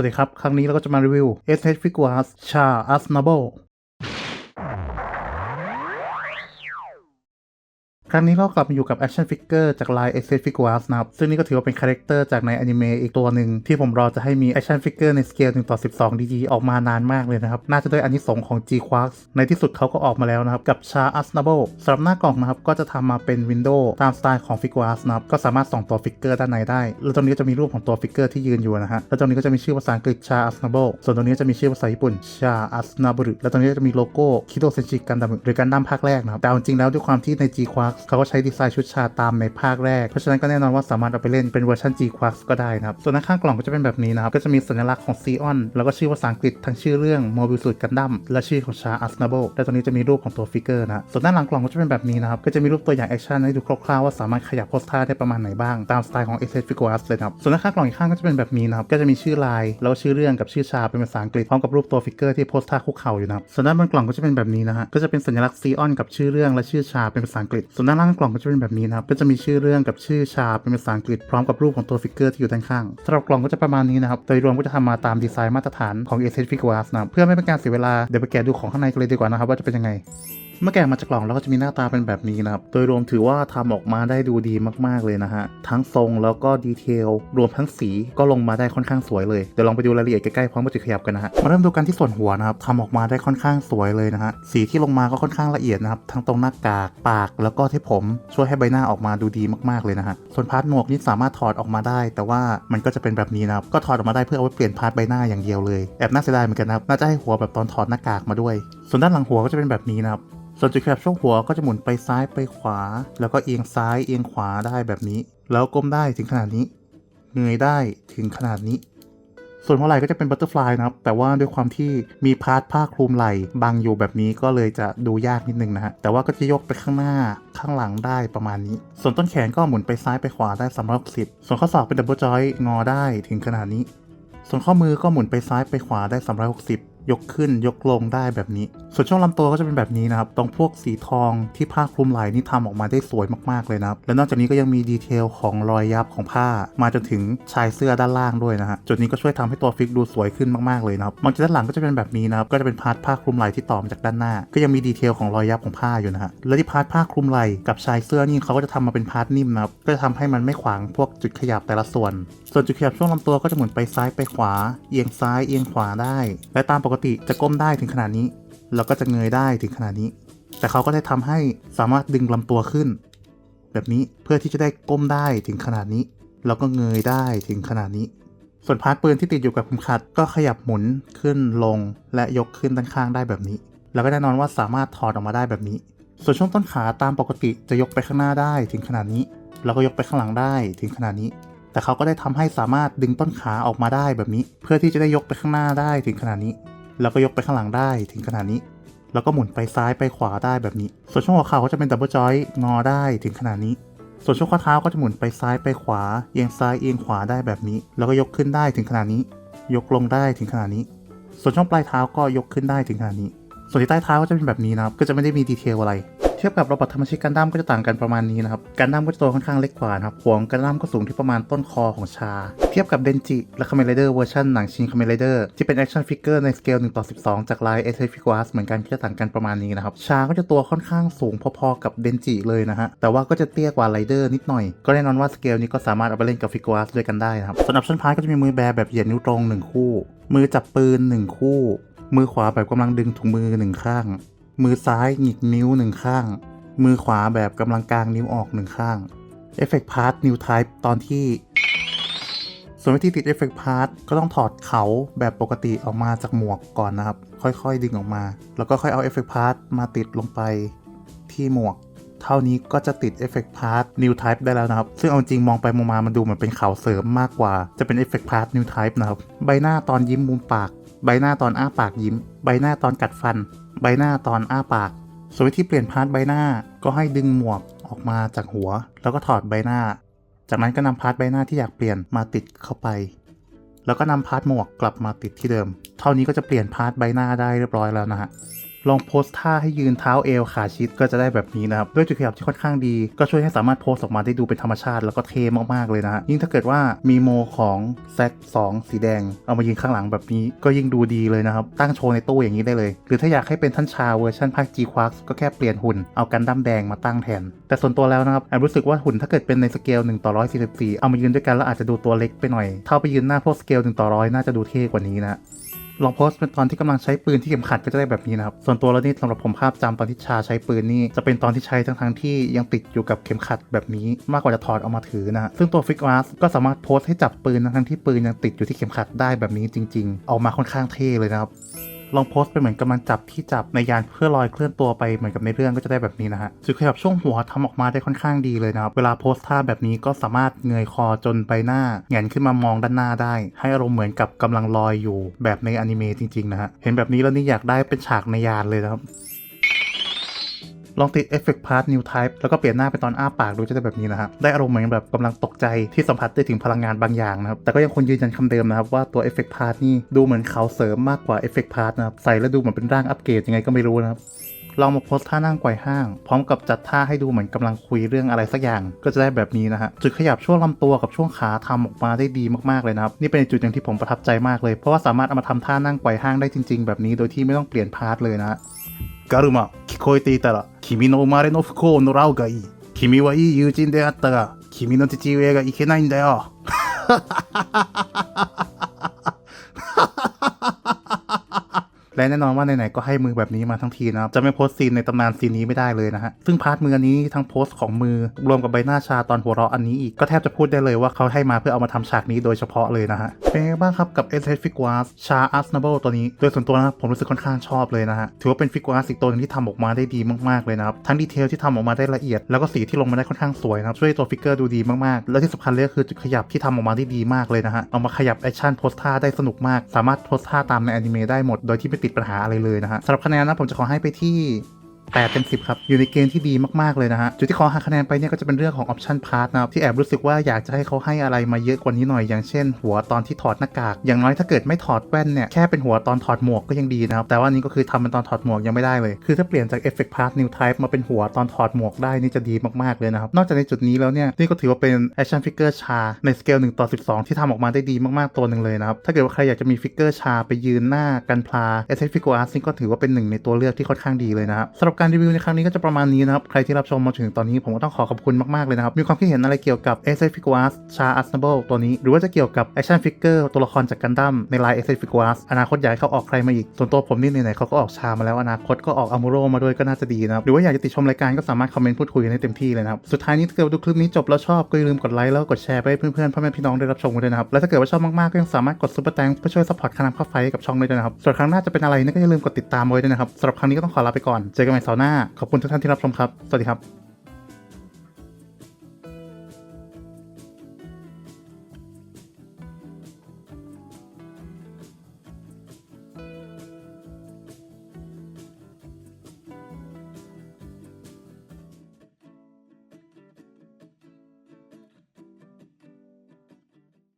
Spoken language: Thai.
สวัสดีครับ ครั้งนี้เราก็จะมารีวิว SH Figures Char a s n a b l e ครั้งนี้เรากลับมาอยู่กับ Action Figure จากลาย SH Figures นะครับ ซึ่งนี่ก็ถือว่าเป็นคาแรคเตอร์จากในอนิเมะอีกตัวหนึ่งที่ผมรอจะให้มี Action Figure ในสเกล1ต่อ 12 DG ออกมานานมากเลยนะครับ น่าจะด้วยอันนี้สงของ G q u a r k ในที่สุดเขาก็ออกมาแล้วนะครับ กับ Cha Aznable สำหรับหน้ากล่องนะครับ ก็จะทำมาเป็นวินโดว์ตามสไตล์ของ Figures นะครับ ก็สามารถส่องตัวฟิกเกอร์ด้านในได้ แล้วตรงนี้ก็จะมีรูปของตัวฟิกเกอร์ที่ยืนอยู่นะฮะ แล้วตรงนี้ก็จะมีชื่อภาษาอังกฤษ Cha Aznable ส่วนตรงนี้จะมีชื่อภาษาญี่ปุ่น Cha Aznable แล้วตรงนี้จะมีโลโก้คิโดเซนจิกันดัมหรือกันดั้มภาคแรกนะครับแต่จริงแล้วด้วยความที่ใน G q u a r k เขาก็ใช้ดีไซน์ชุดชาตามในภาคแรก เพราะฉะนั้นก็แน่นอนว่าสามารถเอาไปเล่นเป็นเวอร์ชัน G Quarks ก็ได้นะครับ ส่วนด้าข้างกล่องก็จะเป็นแบบนี้นะครับ ก็จะมีสัญลักษณ์ของซีออนแล้วก็ชื่อภาษาอังกฤษทั้งชื่อเรื่อง Mobile Suit Gundam และชื่อของ Cha Aznable และตรงนี้จะมีรูปของตัวฟิกเกอร์นะส่วนด้านหลังกล่องก็จะเป็นแบบนี้นะครับก็จะมีรูปตัวอย่างแอคชั่นให้ดูคร่าวๆว่าสามารถขยับโพสท่าได้ประมาณไหนบ้างตามสไตล์ของ s s Figures เลยนะครับส่วนด้าข้างกล่องอีกข้างก็จะเป็นแบบนี้นะครับก็จะมีชื่อลายแล้วก็ชื่อเรื่องกับชื่อชาเป็นภาษาอังกฤษพร้อมกับรูปตัวฟิกเกอร์ที่โพสท่าคุกเข่าอยู่นะครับส่วนด้านบนกล่องก็จะเป็นแบบนี้นะฮะก็จะเป็นสัญลักษณ์ซีออนกับชื่อเรื่องและชื่อชาเป็นภาษาอังกฤษส่วนด้านล่างกล่องก็จะเป็นแบบนี้นะครับ ก็จะมีชื่อเรื่องกับชื่อชาเป็นภาษาอังกฤษพร้อมกับรูปของตัวฟิกเกอร์ที่อยู่ด้านข้างสำหรับกล่องก็จะประมาณนี้นะครับ โดยรวมก็จะทำมาตามดีไซน์มาตรฐานของ s s Figures นะเพื่อไม่เป็นการเสียเวลาเดี๋ยวไปแกะดูของข้างในกันเลยดีกว่านะครับว่าจะเป็นยังไง เมื่อแกะมาจากกล่องแล้วก็จะมีหน้าตาเป็นแบบนี้นะครับ โดยรวมถือว่าทำออกมาได้ดูดีมากๆเลยนะฮะ ทั้งทรงแล้วก็ดีเทล รวมทั้งสีก็ลงมาได้ค่อนข้างสวยเลย เดี๋ยวลองไปดูรายละเอียดใกล้ๆพร้อมกับจุดขยับกันนะฮะ มาเริ่มดูกันที่ส่วนหัวนะครับทำออกมาได้ค่อนข้างสวยเลยนะฮะ สีที่ลงมาก็ค่อนข้างละเอียดนะครับ ทั้งตรงหน้ากาก ปาก แล้วก็ที่ผม ช่วยให้ใบหน้าออกมาดูดีมากๆเลยนะฮะ ส่วนพาร์ทหมวกนี่สามารถถอดออกมาได้ แต่ว่ามันก็จะเป็นแบบนี้นะครับ ก็ถอดออกมาได้เพื่อเอาไว้เปลี่ยนพาร์ทใบหน้าอย่างเดียวเลย แอบน่าเสียดายเหมือนกันนะครับ น่าจะให้หัวแบบตอนถอดหน้ากากมาด้วย ส่วนด้านหลังหัวก็จะเป็นแบบนี้นะครับ ส่วนจุดขยับช่วงหัวก็จะหมุนไปซ้ายไปขวา แล้วก็เอียงซ้ายเอียงขวาได้แบบนี้ แล้วก้มได้ถึงขนาดนี้ เงยได้ถึงขนาดนี้ ส่วนหัวไหล่ก็จะเป็นบัตเตอร์ฟลายนะครับ แต่ว่าด้วยความที่มีพาร์ทผ้าคลุมไหล่บังอยู่แบบนี้ก็เลยจะดูยากนิดนึงนะฮะ แต่ว่าก็จะยกไปข้างหน้าข้างหลังได้ประมาณนี้ ส่วนต้นแขนก็หมุนไปซ้ายไปขวาได้360ส่วนข้อศอกเป็นดับเบิลจอยงอได้ถึงขนาดนี้ ส่วนข้อมือก็หมุนไปซ้ายไปขวาได้360ยกขึ้นยกลงได้แบบนี้ ส่วนช่วงลำตัวก็จะเป็นแบบนี้นะครับ ตรงพวกสีทองที่ผ้าคลุมไหล่นี่ทำออกมาได้สวยมากๆเลยนะครับ และนอกจากนี้ก็ยังมีดีเทลของรอยยับของผ้า มาจนถึงชายเสื้อด้านล่างด้วยนะฮะ จุดนี้ก็ช่วยทำให้ตัวฟิกดูสวยขึ้นมากๆเลยนะครับมองจากด้านหลังก็จะเป็นแบบนี้นะครับ ก็จะเป็นพาร์ทผ้าคลุมไหล่ที่ต่อมาจากด้านหน้า ก็ยังมีดีเทลของรอยยับของผ้าอยู่นะฮะ และที่พาร์ทผ้าคลุมไหล่กับชายเสื้อนี่เขาก็จะทำมาเป็นพาร์ทนิ่มนะครับ ก็จะทำให้มันไม่ขวางพวกจุดขยับแต่ละส่วน ส่วนจุดขยับช่วงลำตัวก็จะหมุนไปซ้ายไปขวา เอียงซ้ายเอียงขวาได้ และตามปกติจะก้มได้ถึงขนาดนี้ แล้วก็จะเงยได้ถึงขนาดนี้ แต่เขาก็ได้ทำให้สามารถดึงลำตัวขึ้น แบบนี้เพื่อที่จะได้ก้มได้ถึงขนาดนี้ แล้วก็เงยได้ถึงขนาดนี้ ส่วนพาร์ทปืนที่ติดอยู่กับเข็มขัด ก็ขยับหมุนขึ้นลงและยกขึ้นด้านข้างได้แบบนี้ แล้วก็แน่นอนว่าสามารถถอดออกมาได้แบบนี้ ส่วนช่วงต้นขาตามปกติจะยกไปข้างหน้าได้ถึงขนาดนี้ แล้วก็ยกไปข้างหลังได้ถึงขนาดนี้ แต่เขาก็ได้ทำให้สามารถดึงต้นขาออกมาได้แบบนี้ เพื่อที่จะได้ยกไปข้างหน้าได้ถึงขนาดนี้ แล้วก็ยกไปข้างหลังได้ถึงขนาดนี้ แล้วก็หมุนไปซ้ายไปขวาได้แบบนี้ ส่วนช่วงหัวเข่าก็จะเป็นดับเบิลจอยงอได้ถึงขนาดนี้ ส่วนช่วงข้อเท้าก็จะหมุนไปซ้ายไปขวา เอียงซ้ายเอียงขวาได้แบบนี้ แล้วก็ยกขึ้นได้ถึงขนาดนี้ ยกลงได้ถึงขนาดนี้ ส่วนช่วงปลายเท้าก็ยกขึ้นได้ถึงขนาดนี้ ส่วนที่ใต้เท้าก็จะเป็นแบบนี้นะครับก็จะไม่ได้มีดีเทลอะไร เทียบกับโรบอทธรรมชิกันดั้มก็จะต่างกันประมาณนี้นะครับกันดั้มก็จะตัวค่อนข้างเล็กกว่านะครับหัวกันดั้มก็สูงที่ประมาณต้นคอของชา เทียบกับเดนจิและคาเมไรเดอร์เวอร์ชันหนังชินคาเมไรเดอร์ที่เป็นแอคชั่นฟิกเกอร์ในสเกล1ต่อ12 จากลายเอเ f i g u r e s เหมือนกันก็จะต่างกันประมาณนี้นะครับชาก็จะตัวค่อนข้างสูงพอๆกับเดนจิเลยนะฮะแต่ว่าก็จะเตี้ยกว่าไรเดอร์นิดหน่อย ก็แน่นอนว่าสเกลนี้ก็สามารถเอาไปเล่นกับฟิก u r e s ด้วยกันได้นะครับส่วนอัปชั่นพาร์ก็จะมีมือแบแบบเหยียดนิ้วตรงหนึ่งคู่ มือจับปืนหนึ่งคู่ มือขวาแบบกำลังดึงถุงมือหนึ่งข้าง มือซ้ายหงิกนิ้วหนึ่งข้าง มือขวาแบบกำลังกลางนิ้วออกหนึ่งข้างเอฟเฟกต์พาร์ทนิวไทป์ตอนที่ ส่วนวิธีติดเอฟเฟกต์พาร์ทก็ต้องถอดเขาแบบปกติออกมาจากหมวกก่อนนะครับ ค่อยๆ ดึงออกมา แล้วก็ค่อยเอาเอฟเฟกต์พาร์ทมาติดลงไปที่หมวก เท่านี้ก็จะติดเอฟเฟกต์พาร์ทนิวไทป์ได้แล้วนะครับ ซึ่งเอาจริงมองไปมองมามันดูเหมือนเป็นเขาเสริมมากกว่า จะเป็นเอฟเฟกต์พาร์ทนิวไทป์นะครับ ใบหน้าตอนยิ้มมุมปาก ใบหน้าตอนอ้าปากยิ้ม ใบหน้าตอนกัดฟัน ใบหน้าตอนอ้าปาก ส่วนวิธีเปลี่ยนพาร์ทใบหน้าก็ให้ดึงหมวกออกมาจากหัว แล้วก็ถอดใบหน้า จากนั้นก็นำพาร์ทใบหน้าที่อยากเปลี่ยนมาติดเข้าไป แล้วก็นำพาร์ทหมวกกลับมาติดที่เดิม เท่านี้ก็จะเปลี่ยนพาร์ทใบหน้าได้เรียบร้อยแล้วนะฮะ ลองโพสท่าให้ยืนเท้าเอวขาชิดก็จะได้แบบนี้นะครับ ด้วยจุดขยับที่ค่อนข้างดี ก็ช่วยให้สามารถโพสออกมาได้ดูเป็นธรรมชาติแล้วก็เท่มากๆเลยนะฮะยิ่งถ้าเกิดว่ามีโมของแซก2สีแดง เอามายืนข้างหลังแบบนี้ก็ยิ่งดูดีเลยนะครับ ตั้งโชว์ในตู้อย่างนี้ได้เลย หรือถ้าอยากให้เป็นท่านชาเวอร์ชันภาค G Quarks ก็แค่เปลี่ยนหุ่นเอากันดั้มแดงมาตั้งแทน แต่ส่วนตัวแล้วนะครับแอบรู้สึกว่าหุ่นถ้าเกิดเป็นในสเกล1ต่อ144เอามายืนด้วยกันแล้วอาจจะดูตัวเล็กไปหน่อยถ้าเอาไปยืนหน้าพวกสเกล1ต่อ100น่าจะดูเท่กว่านี้นะ ลองโพสต์เป็นตอนที่กำลังใช้ปืนที่เข็มขัดก็จะได้แบบนี้นะครับ ส่วนตัวแล้วนี่สำหรับผมภาพจำตอนที่ชาใช้ปืนนี่จะเป็นตอนที่ใช้ทั้งทงที่ยังติดอยู่กับเข็มขัดแบบนี้ มากกว่าจะถอดออกมาถือนะซึ่งตัวฟิกอาร์สก็สามารถโพสต์ให้จับปืนทั้งที่ปืนยังติดอยู่ที่เข็มขัดได้แบบนี้จริง ๆ ออกมาค่อนข้างเท่เลยนะครับ ลองโพสต์เป็นเหมือนกำลังจับที่จับในยานเพื่อลอยเคลื่อนตัวไปเหมือนกับในเรื่องก็จะได้แบบนี้นะฮะจุดขยับช่วงหัวทำออกมาได้ค่อนข้างดีเลยนะครับเวลาโพสท่าแบบนี้ก็สามารถเงยคอจนใบหน้าแงนขึ้นมามองด้านหน้าได้ ให้อารมณ์เหมือนกับกำลังลอยอยู่แบบในอนิเมะจริงๆนะฮะเห็นแบบนี้แล้วนี่อยากได้เป็นฉากในยานเลยนะครับ ลองติดเอฟเฟกต์พาร์ตนิวไทป์แล้วก็เปลี่ยนหน้าเป็นตอนอ้าปากดูจะได้แบบนี้นะครับ ได้อารมณ์เหมือนแบบกำลังตกใจที่สัมผัสได้ถึงพลังงานบางอย่างนะครับ แต่ก็ยังคงยืนยันคำเดิมนะครับว่าตัวเอฟเฟกต์พาร์ตนี่ดูเหมือนเขาเสริมมากกว่าเอฟเฟกต์พาร์ตนะครับ ใส่แล้วดูเหมือนเป็นร่างอัปเกรดยังไงก็ไม่รู้นะครับลองมาโพสท่านั่งไกวห้าง พร้อมกับจัดท่าให้ดูเหมือนกำลังคุยเรื่องอะไรสักอย่าง ก็จะได้แบบนี้นะฮะ จุดขยับช่วงลำตัวกับช่วงขาทำออกมาได้ดีมากๆเลยนะครับ นี่เป็นจุดหนึ่งที่ผมประทับใจมากเลย เพราะว่าสามารถเอามาทำท่านั่งไกวห้างได้จริง ๆ แบบนี้ โดยที่ไม่ต้องเปลี่ยนพาร์ทเลยนะการุมะคิโคยตีแต่ละ 君の生まれの不幸を呪うがいい。君はいい友人であったが、君の父上がいけないんだよ。และแน่นอนว่าไหนๆก็ให้มือแบบนี้มาทั้งทีนะครับจะไม่โพสต์ซีนในตำนานซีนนี้ไม่ได้เลยนะฮะซึ่งพาร์ทมืออันนี้ทั้งโพสต์ของมือรวมกับใบหน้าชาตอนหัวเราะอันนี้อีกก็แทบจะพูดได้เลยว่าเขาให้มาเพื่อเอามาทำฉากนี้โดยเฉพาะเลยนะฮะเป็นไงบ้างครับกับ s อ f i g u a r s ชา a r s n a b l e ตัวนี้โดยส่วนตัวนะครับผมรู้สึกค่อนข้างชอบเลยนะฮะถือว่าเป็นฟิก u a r s อีกตัวนึงที่ทำออกมาได้ดีมากๆเลยนะครับทั้งดีเทลที่ทำออกมาได้ละเอียด แล้วก็สีที่ลงมาได้ค่อนข้างสวยนะครับช่วยตัวฟิกเกอร์ดูดีมากๆ แล้วที่สำคัญเลยก็คือจุดขยับที่ทำออกมาได้ดีมากเลยนะฮะเอามาขยับแอคชั่นโพสท่าได้สนุกมาก สามารถโพสท่าตามในอนิเมะได้หมดโดยที่ไม่ติดปัญหาอะไรเลยนะฮะสำหรับคะแนนนะผมจะขอให้ไปที่ 8เต็ม10 ครับ อยู่ในเกณฑ์ที่ดีมาก ๆ เลยนะฮะ จุดที่ขอหักคะแนนไปเนี่ยก็จะเป็นเรื่องของออปชันพาร์ทนะครับ ที่แอบรู้สึกว่าอยากจะให้เขาให้อะไรมาเยอะกว่านี้หน่อย อย่างเช่น หัวตอนที่ถอดหน้ากาก อย่างน้อยถ้าเกิดไม่ถอดแว่นเนี่ย แค่เป็นหัวตอนถอดหมวกก็ยังดีนะครับ แต่ว่านี้ก็คือทำเป็นตอนถอดหมวกยังไม่ได้เลย คือถ้าเปลี่ยนจากเอฟเฟกต์พาร์ทนิวไทป์มาเป็นหัวตอนถอดหมวกได้นี่จะดีมากๆเลยนะครับ นอกจากในจุดนี้แล้วเนี่ย นี่ก็ถือว่าเป็นแอคชั่นฟิกเกอร์ชาในสเกล1ต่อ12 ที่ทำออกมาได้ดีมากๆตัวหนึ่งเลยนะครับ ถ้าเกิดว่าใครอยากจะมีฟิกเกอร์ชาไปยืนหน้ากันพลาเอสเอฟิกอาร์ซึ่ก็ถือว่าเป็นหนึ่งในตัวเลือกที่ค่อนข้างดีเลยนะครับสำหรับการรีวิวในครั้งนี้ก็จะประมาณนี้นะครับ ใครที่รับชมมาถึงตอนนี้ผมก็ต้องขอขอบคุณมาก ๆ เลยนะครับ มีความคิดเห็นอะไรเกี่ยวกับ s อ f i g u a r s ชา a s n a b l e ตัวนี้ หรือว่าจะเกี่ยวกับ Action Figure ตัวละครจากกันดั้มในลาย s อ f i g u a r s อนาคตอยากให้เขาออกใครมาอีก ส่วนตัวผมนี่ไหนๆเขาก็ออกชามาแล้วอนาคตก็ออกอ m มูโรมาด้วยก็น่าจะดีนะครับหรือว่าอยากจะติดชมรายการก็สามารถคอมเมนต์พูดคุยกันได้เต็มที่เลยนะครับสุดท้ายนี้ถ้าเกิดว่าดูคลิปนี้จบแล้วชอบก็อย่าลืมกดไลค์แล้วกดแชร์ไปให้เพื่อนๆพ่อแม่พี่น้องได้รับชมกันด้วยนะครับและถ้าเกิดว่าชอบมากๆก็ยังสามารถกดซุปเปอร์แตงเพื่อช่วยซัพพอร์ตค่าน้ำค่าไฟกับช่องด้วยนะครับส่วนครั้งหน้าจะเป็นอะไรนี่ก็อย่าลืมกดติดตามไว้ด้วยนะครับสำหรับครั้งนี้ก็ต้องขอลาไปก่อนเจอกันใหม่เสาร์หน้าขอบคุณทุกท่านที่รับชมครับ สวัสดีครับ